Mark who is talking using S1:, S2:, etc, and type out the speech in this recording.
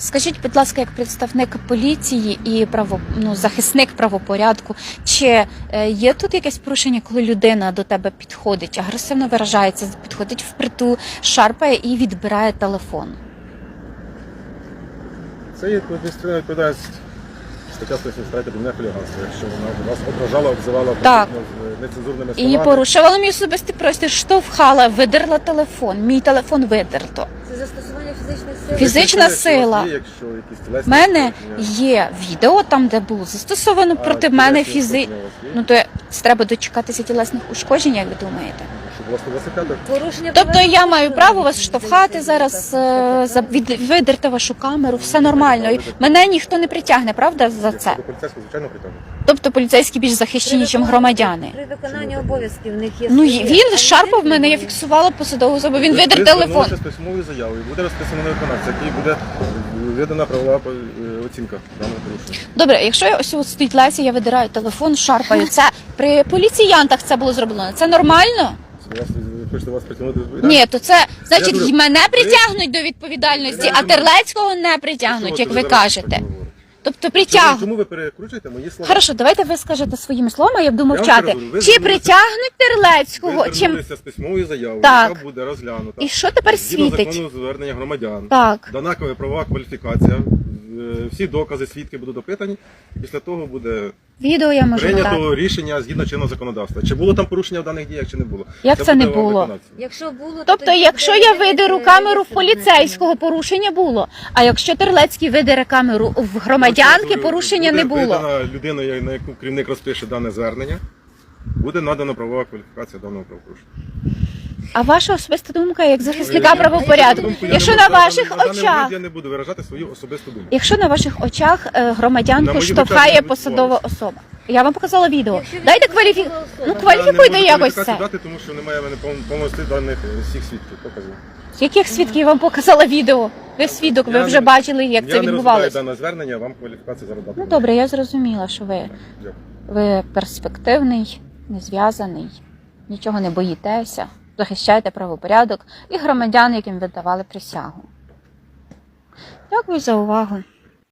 S1: Скажіть, будь ласка, як представник поліції і право, ну, захисник правопорядку, чи е, є тут якесь порушення, коли людина до тебе підходить, агресивно виражається, підходить впритул, шарпає і відбирає телефон?
S2: Це є адміністративна відповідальність стаття 173 до хуліганства, якщо вона вас ображала, обзивала
S1: Так.
S2: нецензурними
S1: І порушувала мій особистий простір, штовхала, видерла телефон. Мій телефон видерто.
S3: Застосування фізичної сили.
S1: Фізична сила.
S2: Якщо якісь
S1: У
S2: тілесні
S1: мене є відео там, де було застосовано проти мене
S2: тілесні
S1: фізи.
S2: ушкодження у вас є?
S1: Ну то треба дочекатися тілесних ушкоджень, як ви думаєте?
S2: Щоб вас не велосипедах?
S3: Порушення
S1: Тобто я маю право вас штовхати зараз, е, за від- видерти вашу камеру, все нормально. І Мене ніхто не притягне, правда, за це.
S2: До поліцейського, звичайно, притягнуть.
S1: Тобто поліцейські більш захищені, ніж громадяни.
S3: При виконанні обов'язків в них є
S1: Ну
S3: свої,
S1: він шарпав мене, я фіксувала посадову особу. Він
S2: Ви
S1: видер
S2: звернулися
S1: телефон.
S2: з письмовою заявою, буде розписано на виконавця, який буде е, видана правова е, оцінка даного порушення.
S1: Добре, якщо я ось от стоїть Леся, я видираю телефон, шарпаю. Це при поліціянтах це було зроблено. Це нормально?
S2: Хочете вас притягнути до відповідальності?
S1: Ні, то це значить
S2: говорю,
S1: мене притягнуть до відповідальності, а Терлецького не притягнуть, як ви кажете. Тобто
S2: Чому,
S1: притягнуть.
S2: чому ви перекручуєте мої слова?
S1: Хорошо, давайте ви скажете своїми словами, я буду
S2: Я
S1: мовчати.
S2: ви
S1: Чи
S2: звернулися-
S1: притягнуть Терлецького?
S2: Ви
S1: Чим
S2: звернулися з письмовою заявою,
S1: Так.
S2: яка буде розглянута.
S1: і що тепер
S2: Згідно
S1: світить?
S2: закону звернення громадян.
S1: Так.
S2: Дана правова кваліфікація, всі докази, свідки будуть допитані. Після того буде
S1: Відео я можу
S2: прийнято
S1: надати.
S2: рішення згідно чинного законодавства. Чи було там порушення в даних діях, чи не було.
S1: Як це не
S2: буде вам
S1: було?
S3: Якщо було, то
S1: Тобто,
S3: тоді
S1: якщо я видеру
S3: е,
S1: камеру в поліцейського, порушення було. А якщо Терлецький видере камеру в громадянки, порушення не
S2: буде
S1: було.
S2: видана людина, на яку керівник розпише дане звернення, буде надана правова кваліфікація даного правопорушення.
S1: А ваша особиста думка як захисника
S2: Е,
S1: правопорядку?
S2: думку я
S1: Якщо
S2: не
S1: на
S2: буду-
S1: ваших
S2: даний момент
S1: очах,
S2: я не буду виражати свою особисту думку.
S1: якщо на ваших очах е,
S2: На
S1: громадянку штовхає
S2: не
S1: посадова особа. Я вам показала відео.
S3: Якщо він
S1: Дайте
S3: посадова
S1: кваліфі...
S3: особа.
S1: Ну
S3: Я
S2: Я
S1: кваліфікуйте
S2: не можу
S1: якось
S2: кваліфікацію
S1: це.
S2: дати, тому що немає в мене пов- даних е, всіх свідків. Показую.
S1: З яких свідків я вам показала відео? Ви свідок, ви
S2: Я
S1: вже
S2: не-
S1: бачили, як
S2: я
S1: це
S2: не
S1: відбувалося.
S2: дане звернення, вам кваліфікацію зараз дати.
S1: Ну добре, я зрозуміла, що ви,
S2: Дякую.
S1: ви перспективний, незв'язаний, нічого не боїтеся, захищаєте правопорядок і громадян, яким ви присягу. Дякую за увагу.